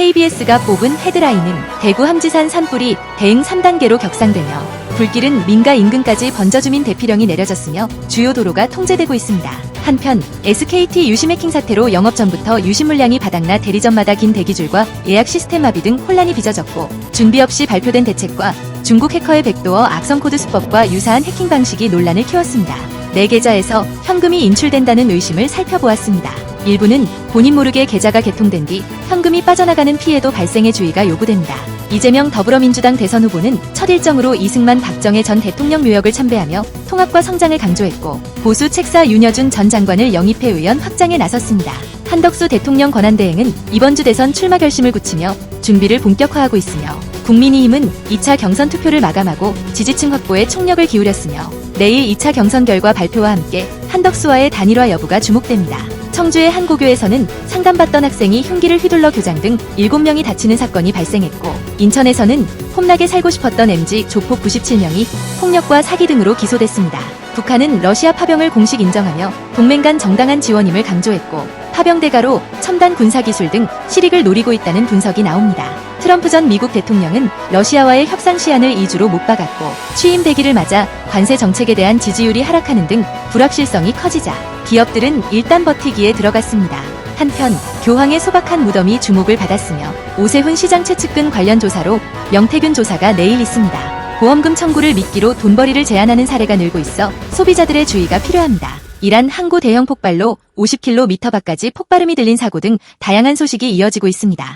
KBS가 뽑은 헤드라인은 대구 함지산 산불이 대응 3단계로 격상되며 불길은 민가 인근까지 번져주민 대피령이 내려졌으며 주요 도로가 통제되고 있습니다. 한편 SKT 유심해킹 사태로 영업 전부터 유심 물량이 바닥나 대리점마다 긴 대기줄과 예약 시스템 마비 등 혼란이 빚어졌고 준비 없이 발표된 대책과 중국 해커의 백도어 악성 코드 수법과 유사한 해킹 방식이 논란을 키웠습니다. 내 계좌에서 현금이 인출된다는 의심을 살펴보았습니다. 일부는 본인 모르게 계좌가 개통된 뒤 현금이 빠져나가는 피해도 발생해 주의가 요구됩니다. 이재명 더불어민주당 대선 후보는 첫 일정으로 이승만 박정희 전 대통령 묘역을 참배하며 통합과 성장을 강조했고 보수 책사 윤여준 전 장관을 영입해 의원 확장에 나섰습니다. 한덕수 대통령 권한대행은 이번 주 대선 출마 결심을 굳히며 준비를 본격화하고 있으며 국민의힘은 2차 경선 투표를 마감하고 지지층 확보에 총력을 기울였으며 내일 2차 경선 결과 발표와 함께 한덕수와의 단일화 여부가 주목됩니다. 청주의 한 고교에서는 상담받던 학생이 흉기를 휘둘러 교장 등 7명이 다치는 사건이 발생했고 인천에서는 홈나게 살고 싶었던 MG 조폭 97명이 폭력과 사기 등으로 기소됐습니다. 북한은 러시아 파병을 공식 인정하며 동맹 간 정당한 지원임을 강조했고 파병 대가로 첨단 군사 기술 등 실익을 노리고 있다는 분석이 나옵니다. 트럼프 전 미국 대통령은 러시아와의 협상 시한을 2주로 못 박았고 취임 대기를 맞아 관세 정책에 대한 지지율이 하락하는 등 불확실성이 커지자 기업들은 일단 버티기에 들어갔습니다. 한편 교황의 소박한 무덤이 주목을 받았으며 오세훈 시장 최측근 관련 조사로 명태균 조사가 내일 있습니다. 보험금 청구를 미끼로 돈벌이를 제한하는 사례가 늘고 있어 소비자들의 주의가 필요합니다. 이란 항구 대형 폭발로 50km 밖까지 폭발음이 들린 사고 등 다양한 소식이 이어지고 있습니다.